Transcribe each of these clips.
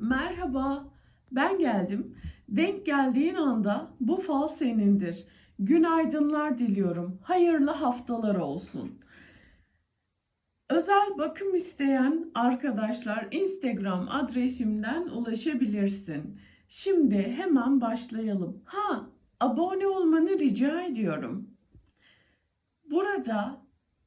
Merhaba, ben geldim. Denk geldiğin anda bu fal senindir. Günaydınlar diliyorum. Hayırlı haftalar olsun. Özel bakım isteyen arkadaşlar Instagram adresimden ulaşabilirsin. Şimdi hemen başlayalım. Ha, abone olmanı rica ediyorum. Burada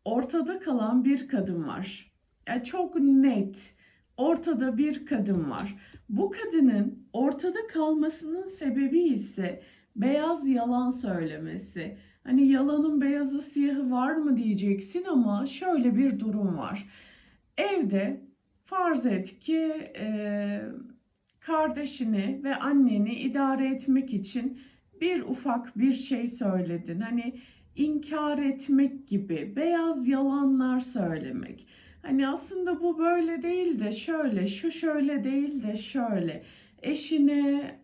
ortada kalan bir kadın var. Ya çok net. Ortada bir kadın var. Bu kadının ortada kalmasının sebebi ise beyaz yalan söylemesi. Hani yalanın beyazı siyahı var mı diyeceksin ama şöyle bir durum var. Evde farz et ki e, kardeşini ve anneni idare etmek için bir ufak bir şey söyledin. Hani inkar etmek gibi beyaz yalanlar söylemek. Hani aslında bu böyle değil de şöyle, şu şöyle değil de şöyle. Eşine,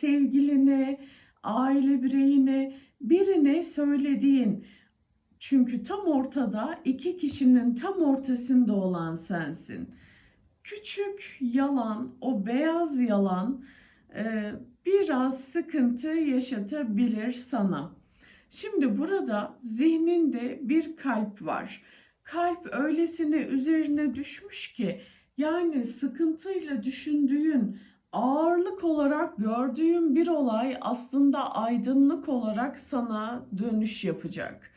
sevgiline, aile bireyine, birine söylediğin. Çünkü tam ortada iki kişinin tam ortasında olan sensin. Küçük yalan, o beyaz yalan e, biraz sıkıntı yaşatabilir sana. Şimdi burada zihninde bir kalp var. Kalp öylesine üzerine düşmüş ki yani sıkıntıyla düşündüğün, ağırlık olarak gördüğün bir olay aslında aydınlık olarak sana dönüş yapacak.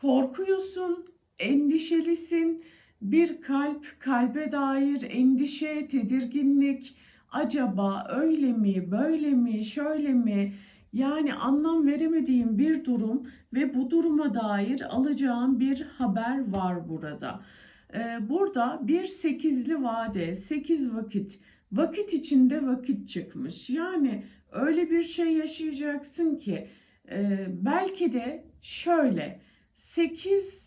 Korkuyorsun, endişelisin. Bir kalp, kalbe dair endişe, tedirginlik, acaba öyle mi, böyle mi, şöyle mi? Yani anlam veremediğim bir durum ve bu duruma dair alacağım bir haber var burada. Ee, burada bir sekizli vade, sekiz vakit, vakit içinde vakit çıkmış. Yani öyle bir şey yaşayacaksın ki e, belki de şöyle 8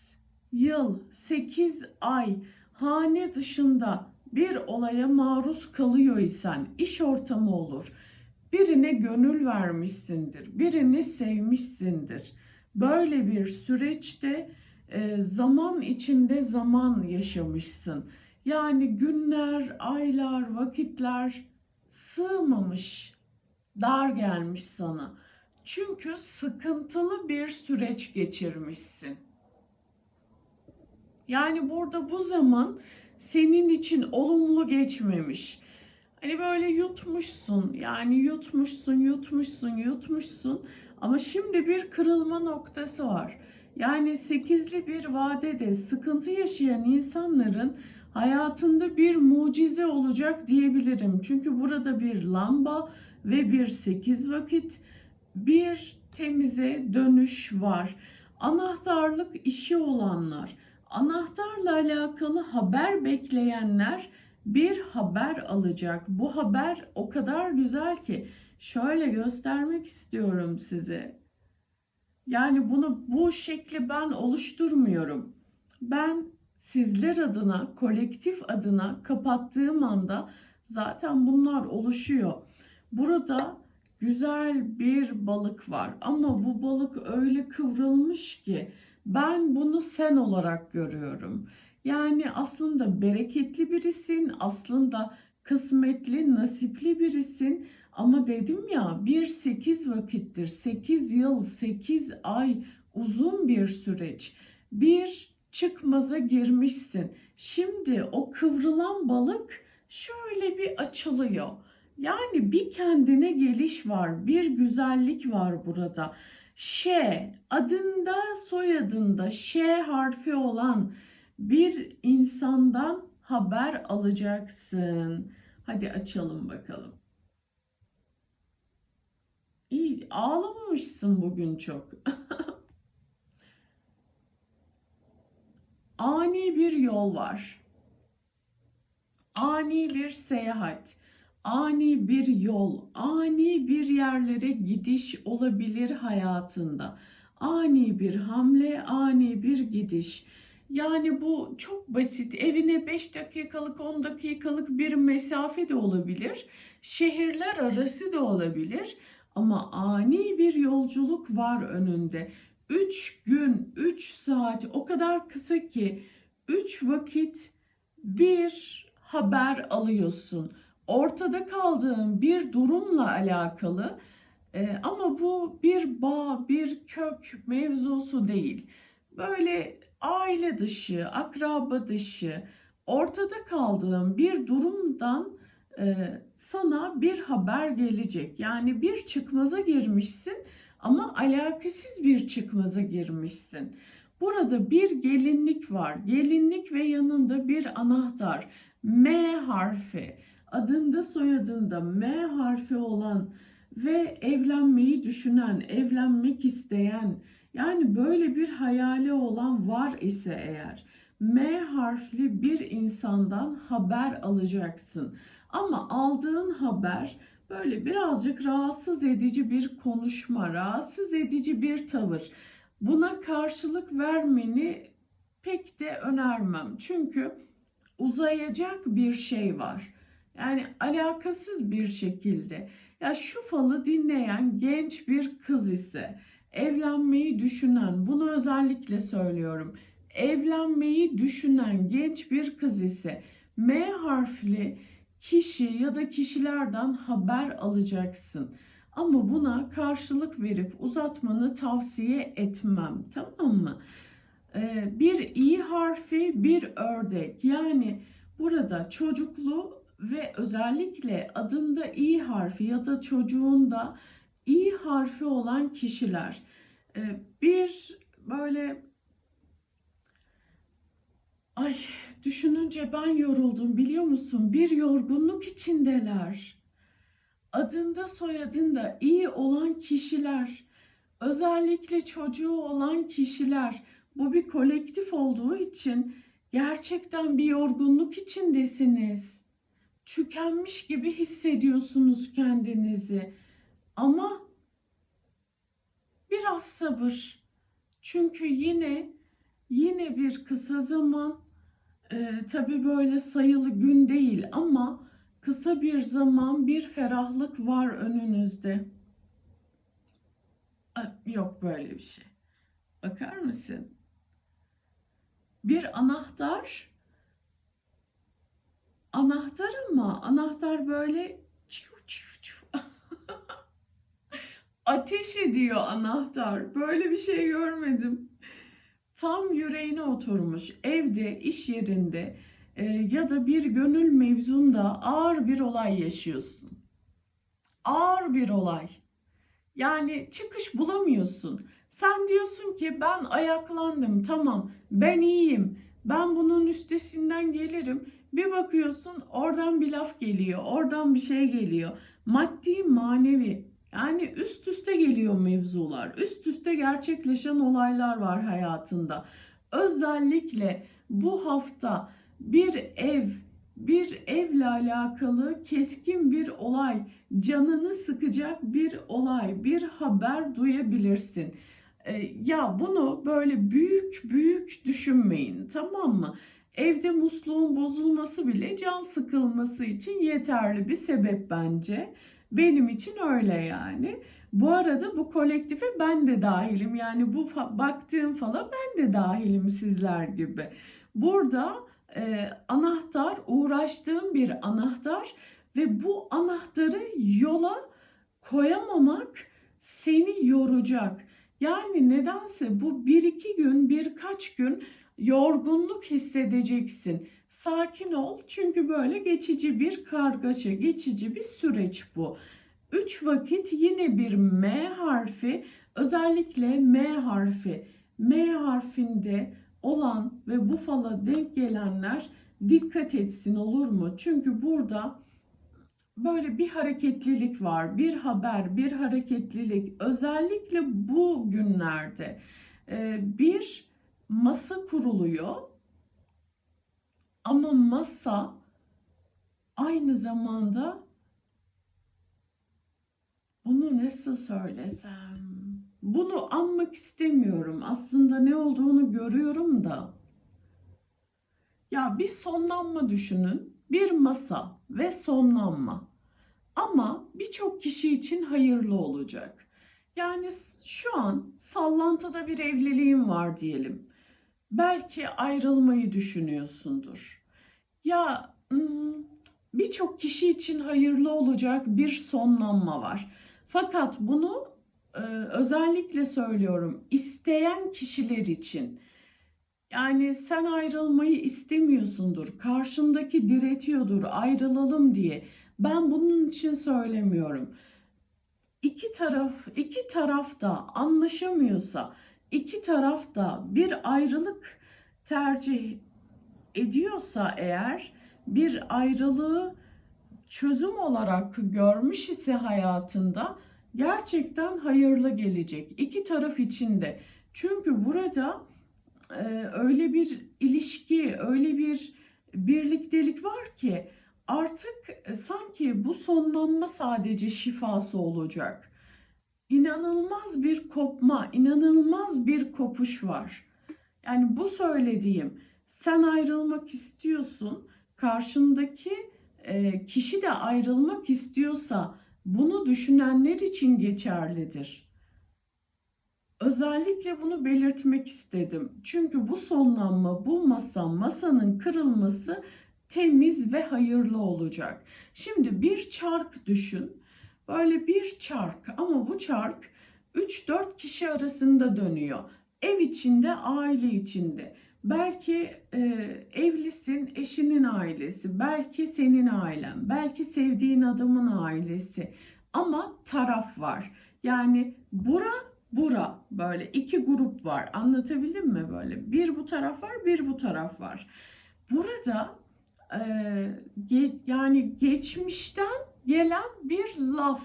yıl, 8 ay hane dışında bir olaya maruz kalıyor isen iş ortamı olur. Birine gönül vermişsindir, birini sevmişsindir. Böyle bir süreçte e, zaman içinde zaman yaşamışsın. Yani günler, aylar, vakitler sığmamış, dar gelmiş sana. Çünkü sıkıntılı bir süreç geçirmişsin. Yani burada bu zaman senin için olumlu geçmemiş. Hani böyle yutmuşsun, yani yutmuşsun, yutmuşsun, yutmuşsun. Ama şimdi bir kırılma noktası var. Yani sekizli bir vadede sıkıntı yaşayan insanların hayatında bir mucize olacak diyebilirim. Çünkü burada bir lamba ve bir sekiz vakit, bir temize dönüş var. Anahtarlık işi olanlar, anahtarla alakalı haber bekleyenler bir haber alacak. Bu haber o kadar güzel ki şöyle göstermek istiyorum size. Yani bunu bu şekli ben oluşturmuyorum. Ben sizler adına, kolektif adına kapattığım anda zaten bunlar oluşuyor. Burada güzel bir balık var ama bu balık öyle kıvrılmış ki ben bunu sen olarak görüyorum. Yani aslında bereketli birisin, aslında kısmetli, nasipli birisin. Ama dedim ya bir sekiz vakittir, sekiz yıl, sekiz ay uzun bir süreç. Bir çıkmaza girmişsin. Şimdi o kıvrılan balık şöyle bir açılıyor. Yani bir kendine geliş var, bir güzellik var burada. Ş adında soyadında Ş harfi olan bir insandan haber alacaksın. Hadi açalım bakalım. İyi ağlamamışsın bugün çok. Ani bir yol var. Ani bir seyahat. Ani bir yol, ani bir yerlere gidiş olabilir hayatında. Ani bir hamle, ani bir gidiş. Yani bu çok basit. Evine 5 dakikalık, 10 dakikalık bir mesafe de olabilir. Şehirler arası da olabilir. Ama ani bir yolculuk var önünde. 3 gün, 3 saat o kadar kısa ki 3 vakit bir haber alıyorsun. ortada kaldığın bir durumla alakalı e, ama bu bir bağ, bir kök mevzusu değil. Böyle aile dışı, akraba dışı, ortada kaldığın bir durumdan e, sana bir haber gelecek. Yani bir çıkmaza girmişsin ama alakasız bir çıkmaza girmişsin. Burada bir gelinlik var. Gelinlik ve yanında bir anahtar. M harfi. Adında soyadında M harfi olan ve evlenmeyi düşünen, evlenmek isteyen, yani böyle bir hayali olan var ise eğer M harfli bir insandan haber alacaksın. Ama aldığın haber böyle birazcık rahatsız edici bir konuşma, rahatsız edici bir tavır. Buna karşılık vermeni pek de önermem. Çünkü uzayacak bir şey var. Yani alakasız bir şekilde. Ya şu falı dinleyen genç bir kız ise evlenmeyi düşünen, bunu özellikle söylüyorum. Evlenmeyi düşünen genç bir kız ise M harfli kişi ya da kişilerden haber alacaksın. Ama buna karşılık verip uzatmanı tavsiye etmem. Tamam mı? Ee, bir i harfi, bir ördek. Yani burada çocuklu ve özellikle adında i harfi ya da çocuğunda i harfi olan kişiler. Ee, bir böyle ay düşününce ben yoruldum biliyor musun? Bir yorgunluk içindeler. Adında soyadında iyi olan kişiler, özellikle çocuğu olan kişiler, bu bir kolektif olduğu için gerçekten bir yorgunluk içindesiniz. Tükenmiş gibi hissediyorsunuz kendinizi. Ama biraz sabır. Çünkü yine yine bir kısa zaman e, tabii böyle sayılı gün değil ama kısa bir zaman bir ferahlık var önünüzde. Yok böyle bir şey. Bakar mısın? Bir anahtar anahtar ama anahtar böyle ateş ediyor anahtar. Böyle bir şey görmedim. Tam yüreğine oturmuş evde, iş yerinde e, ya da bir gönül mevzunda ağır bir olay yaşıyorsun. Ağır bir olay. Yani çıkış bulamıyorsun. Sen diyorsun ki ben ayaklandım tamam ben iyiyim ben bunun üstesinden gelirim. Bir bakıyorsun oradan bir laf geliyor oradan bir şey geliyor. Maddi manevi yani üst üste geliyor mevzular. Üst üste gerçekleşen olaylar var hayatında. Özellikle bu hafta bir ev, bir evle alakalı keskin bir olay, canını sıkacak bir olay, bir haber duyabilirsin. Ee, ya bunu böyle büyük büyük düşünmeyin tamam mı? Evde musluğun bozulması bile can sıkılması için yeterli bir sebep bence. Benim için öyle yani. Bu arada bu kolektife ben de dahilim. Yani bu fa- baktığım falan ben de dahilim sizler gibi. Burada e, anahtar, uğraştığım bir anahtar ve bu anahtarı yola koyamamak seni yoracak. Yani nedense bu bir iki gün, birkaç gün yorgunluk hissedeceksin. Sakin ol çünkü böyle geçici bir kargaşa, geçici bir süreç bu. Üç vakit yine bir M harfi, özellikle M harfi, M harfinde olan ve bu fala denk gelenler dikkat etsin olur mu? Çünkü burada böyle bir hareketlilik var, bir haber, bir hareketlilik. Özellikle bu günlerde bir masa kuruluyor ama masa aynı zamanda bunu nasıl söylesem? Bunu anmak istemiyorum. Aslında ne olduğunu görüyorum da. Ya bir sonlanma düşünün. Bir masa ve sonlanma. Ama birçok kişi için hayırlı olacak. Yani şu an sallantıda bir evliliğin var diyelim. Belki ayrılmayı düşünüyorsundur. Ya birçok kişi için hayırlı olacak bir sonlanma var. Fakat bunu özellikle söylüyorum isteyen kişiler için. Yani sen ayrılmayı istemiyorsundur, karşındaki diretiyordur ayrılalım diye. Ben bunun için söylemiyorum. İki taraf, iki taraf da anlaşamıyorsa, iki taraf da bir ayrılık tercih ediyorsa eğer bir ayrılığı çözüm olarak görmüş ise hayatında gerçekten hayırlı gelecek. İki taraf için de. Çünkü burada e, öyle bir ilişki, öyle bir birliktelik var ki artık sanki bu sonlanma sadece şifası olacak. İnanılmaz bir kopma, inanılmaz bir kopuş var. Yani bu söylediğim sen ayrılmak istiyorsun, karşındaki e, kişi de ayrılmak istiyorsa bunu düşünenler için geçerlidir. Özellikle bunu belirtmek istedim. Çünkü bu sonlanma, bu masa, masanın kırılması temiz ve hayırlı olacak. Şimdi bir çark düşün. Böyle bir çark ama bu çark 3-4 kişi arasında dönüyor. Ev içinde, aile içinde. Belki e, evlisin, eşinin ailesi, belki senin ailen, belki sevdiğin adamın ailesi. Ama taraf var. Yani bura, bura böyle iki grup var. Anlatabildim mi böyle? Bir bu taraf var, bir bu taraf var. Burada e, ge, yani geçmişten gelen bir laf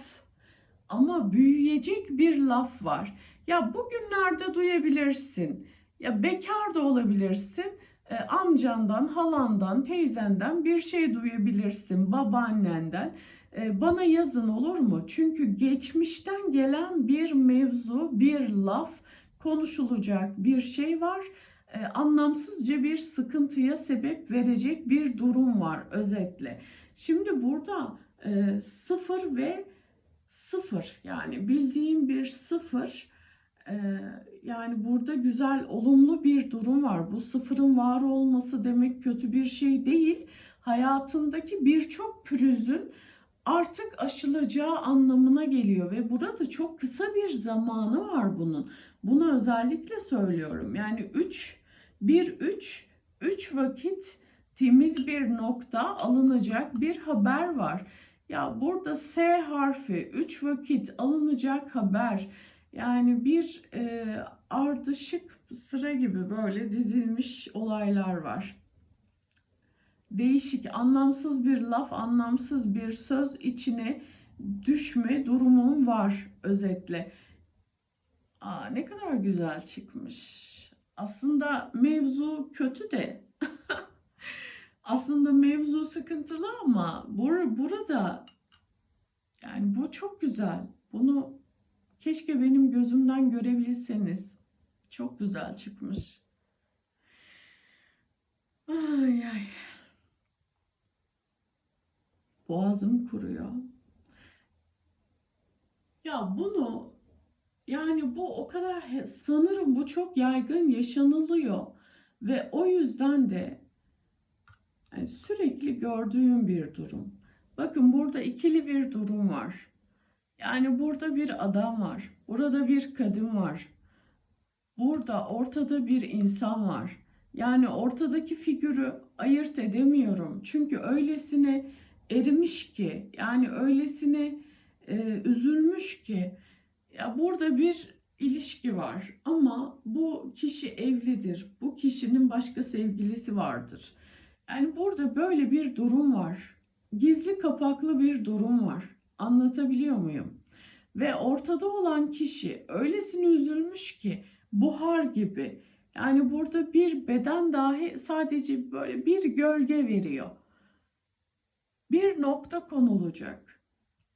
ama büyüyecek bir laf var. Ya bugünlerde duyabilirsin ya bekar da olabilirsin. E, amcandan, halandan, teyzenden bir şey duyabilirsin, babaannenden. E, bana yazın olur mu? Çünkü geçmişten gelen bir mevzu, bir laf konuşulacak bir şey var. E, anlamsızca bir sıkıntıya sebep verecek bir durum var özetle. Şimdi burada e, sıfır ve sıfır yani bildiğim bir sıfır yani burada güzel, olumlu bir durum var. Bu sıfırın var olması demek kötü bir şey değil. Hayatındaki birçok pürüzün artık aşılacağı anlamına geliyor ve burada çok kısa bir zamanı var bunun. Bunu özellikle söylüyorum. Yani 3 1 3 3 vakit temiz bir nokta alınacak bir haber var. Ya burada S harfi 3 vakit alınacak haber yani bir e, ardışık sıra gibi böyle dizilmiş olaylar var. Değişik, anlamsız bir laf, anlamsız bir söz içine düşme durumum var özetle. Aa, ne kadar güzel çıkmış. Aslında mevzu kötü de. Aslında mevzu sıkıntılı ama bur burada yani bu çok güzel. Bunu Keşke benim gözümden görebilseniz. Çok güzel çıkmış. Ay ay. Boğazım kuruyor. Ya bunu yani bu o kadar sanırım bu çok yaygın yaşanılıyor ve o yüzden de yani sürekli gördüğüm bir durum. Bakın burada ikili bir durum var. Yani burada bir adam var. Burada bir kadın var. Burada ortada bir insan var. Yani ortadaki figürü ayırt edemiyorum. Çünkü öylesine erimiş ki, yani öylesine e, üzülmüş ki ya burada bir ilişki var ama bu kişi evlidir. Bu kişinin başka sevgilisi vardır. Yani burada böyle bir durum var. Gizli kapaklı bir durum var. Anlatabiliyor muyum? Ve ortada olan kişi öylesine üzülmüş ki buhar gibi. Yani burada bir beden dahi sadece böyle bir gölge veriyor. Bir nokta konulacak.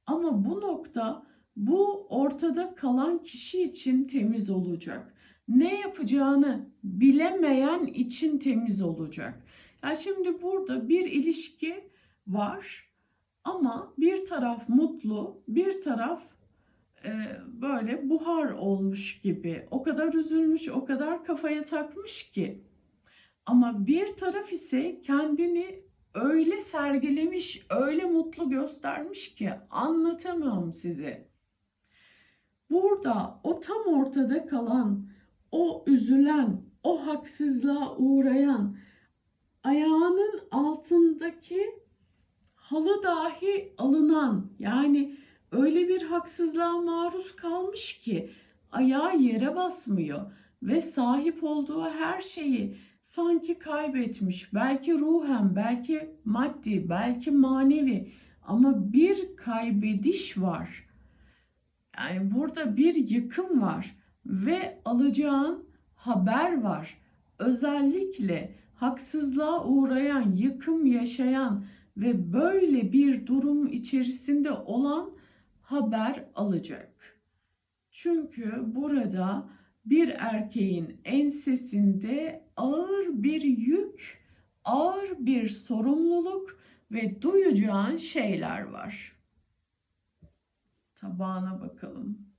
Ama bu nokta bu ortada kalan kişi için temiz olacak. Ne yapacağını bilemeyen için temiz olacak. Yani şimdi burada bir ilişki var ama bir taraf mutlu, bir taraf e, böyle buhar olmuş gibi. O kadar üzülmüş, o kadar kafaya takmış ki. Ama bir taraf ise kendini öyle sergilemiş, öyle mutlu göstermiş ki anlatamam size. Burada o tam ortada kalan, o üzülen, o haksızlığa uğrayan, ayağının altındaki halı dahi alınan, yani öyle bir haksızlığa maruz kalmış ki ayağı yere basmıyor ve sahip olduğu her şeyi sanki kaybetmiş. Belki ruhen, belki maddi, belki manevi ama bir kaybediş var. Yani burada bir yıkım var ve alacağın haber var. Özellikle haksızlığa uğrayan, yıkım yaşayan ve böyle bir durum içerisinde olan haber alacak. Çünkü burada bir erkeğin ensesinde ağır bir yük, ağır bir sorumluluk ve duyacağın şeyler var. Tabağına bakalım.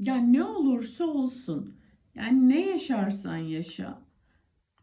Yani ne olursa olsun, yani ne yaşarsan yaşa.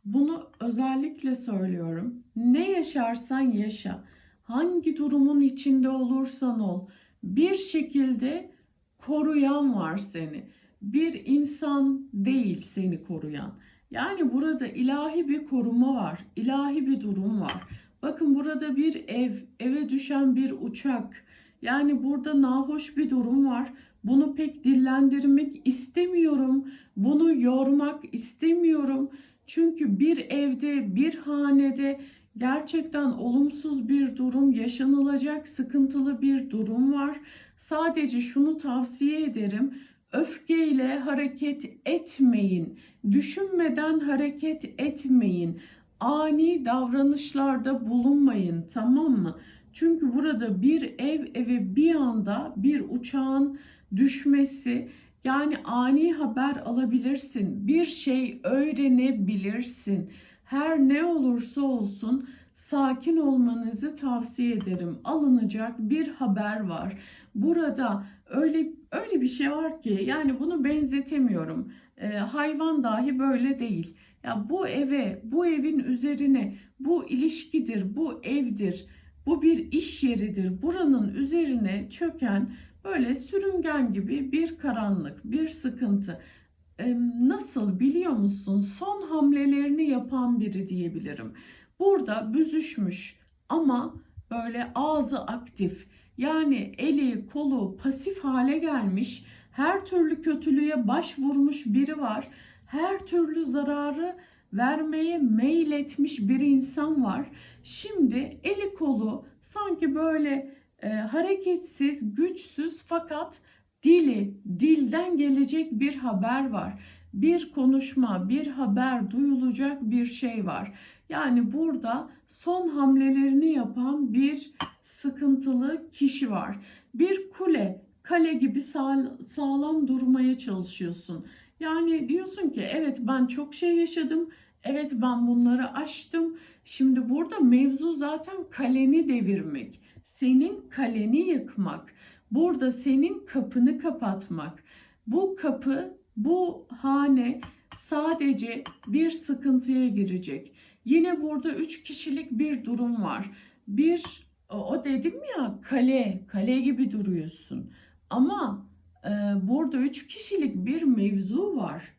Bunu özellikle söylüyorum. Ne yaşarsan yaşa. Hangi durumun içinde olursan ol. Bir şekilde koruyan var seni. Bir insan değil seni koruyan. Yani burada ilahi bir koruma var. ilahi bir durum var. Bakın burada bir ev, eve düşen bir uçak. Yani burada nahoş bir durum var. Bunu pek dillendirmek istemiyorum. Bunu yormak istemiyorum. Çünkü bir evde, bir hanede gerçekten olumsuz bir durum yaşanılacak, sıkıntılı bir durum var. Sadece şunu tavsiye ederim. Öfkeyle hareket etmeyin. Düşünmeden hareket etmeyin. Ani davranışlarda bulunmayın, tamam mı? Çünkü burada bir ev eve bir anda bir uçağın düşmesi yani ani haber alabilirsin. Bir şey öğrenebilirsin. Her ne olursa olsun sakin olmanızı tavsiye ederim. Alınacak bir haber var. Burada öyle öyle bir şey var ki yani bunu benzetemiyorum. Ee, hayvan dahi böyle değil. Ya bu eve, bu evin üzerine bu ilişkidir, bu evdir. Bu bir iş yeridir. Buranın üzerine çöken böyle sürüngen gibi bir karanlık, bir sıkıntı. Ee, nasıl biliyor musun? Son hamlelerini yapan biri diyebilirim. Burada büzüşmüş ama böyle ağzı aktif. Yani eli, kolu pasif hale gelmiş. Her türlü kötülüğe başvurmuş biri var. Her türlü zararı vermeye meyletmiş bir insan var. Şimdi eli kolu sanki böyle e, hareketsiz, güçsüz fakat dili, dilden gelecek bir haber var. Bir konuşma, bir haber, duyulacak bir şey var. Yani burada son hamlelerini yapan bir sıkıntılı kişi var. Bir kule, kale gibi sağlam durmaya çalışıyorsun. Yani diyorsun ki evet ben çok şey yaşadım. Evet ben bunları aştım. Şimdi burada mevzu zaten kaleni devirmek. Senin kaleni yıkmak. Burada senin kapını kapatmak. Bu kapı, bu hane sadece bir sıkıntıya girecek. Yine burada üç kişilik bir durum var. Bir, o dedim ya kale, kale gibi duruyorsun. Ama e, burada üç kişilik bir mevzu var.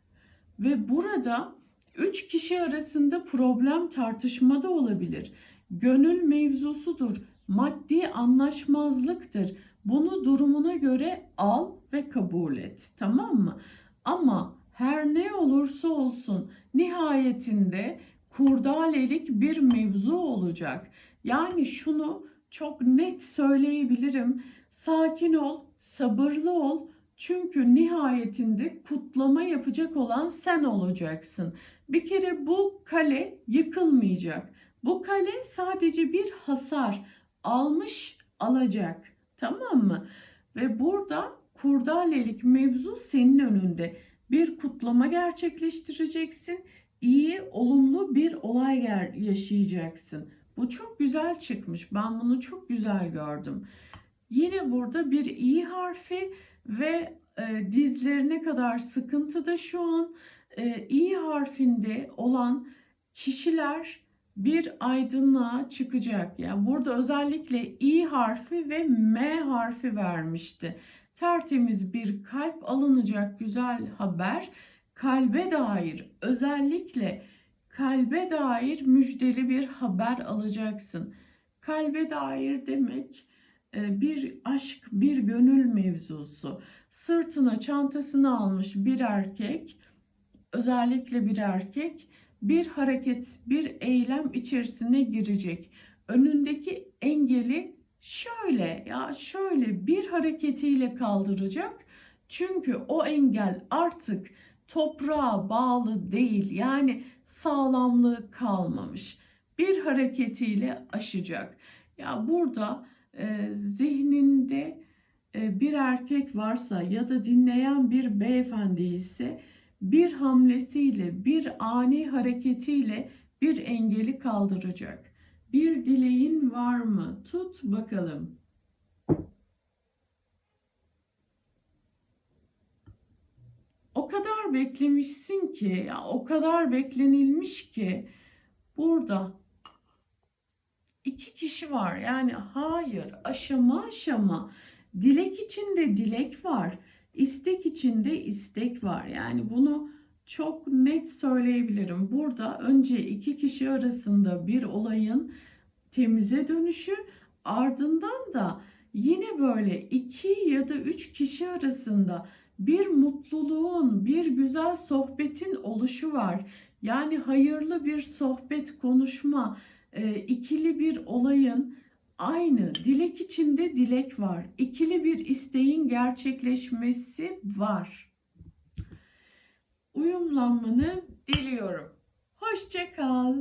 Ve burada üç kişi arasında problem tartışma da olabilir. Gönül mevzusudur, maddi anlaşmazlıktır. Bunu durumuna göre al ve kabul et. Tamam mı? Ama her ne olursa olsun nihayetinde kurdalelik bir mevzu olacak. Yani şunu çok net söyleyebilirim. Sakin ol, sabırlı ol. Çünkü nihayetinde kutlama yapacak olan sen olacaksın. Bir kere bu kale yıkılmayacak. Bu kale sadece bir hasar almış alacak. Tamam mı? Ve burada kurdalelik mevzu senin önünde. Bir kutlama gerçekleştireceksin. iyi, olumlu bir olay yaşayacaksın. Bu çok güzel çıkmış. Ben bunu çok güzel gördüm. Yine burada bir i harfi ve e, dizlerine kadar sıkıntıda şu an e, i harfinde olan kişiler bir aydınlığa çıkacak. Yani burada özellikle i harfi ve m harfi vermişti. Tertemiz bir kalp alınacak güzel haber. Kalbe dair özellikle kalbe dair müjdeli bir haber alacaksın. Kalbe dair demek e, bir aşk, bir gönül mevzusu. Sırtına çantasını almış bir erkek, özellikle bir erkek bir hareket, bir eylem içerisine girecek. Önündeki engeli şöyle ya şöyle bir hareketiyle kaldıracak. Çünkü o engel artık toprağa bağlı değil. Yani sağlamlığı kalmamış. Bir hareketiyle aşacak. Ya burada e, zihninde e, bir erkek varsa ya da dinleyen bir beyefendi ise bir hamlesiyle, bir ani hareketiyle bir engeli kaldıracak. Bir dileğin var mı? Tut bakalım. O kadar beklemişsin ki, ya o kadar beklenilmiş ki burada iki kişi var. Yani hayır, aşama aşama dilek içinde dilek var. İstek içinde istek var. Yani bunu çok net söyleyebilirim. Burada önce iki kişi arasında bir olayın temize dönüşü ardından da yine böyle iki ya da üç kişi arasında bir mutluluğun, bir güzel sohbetin oluşu var. Yani hayırlı bir sohbet, konuşma, e, ikili bir olayın aynı dilek içinde dilek var. İkili bir isteğin gerçekleşmesi var. Uyumlanmanı diliyorum. Hoşça kal.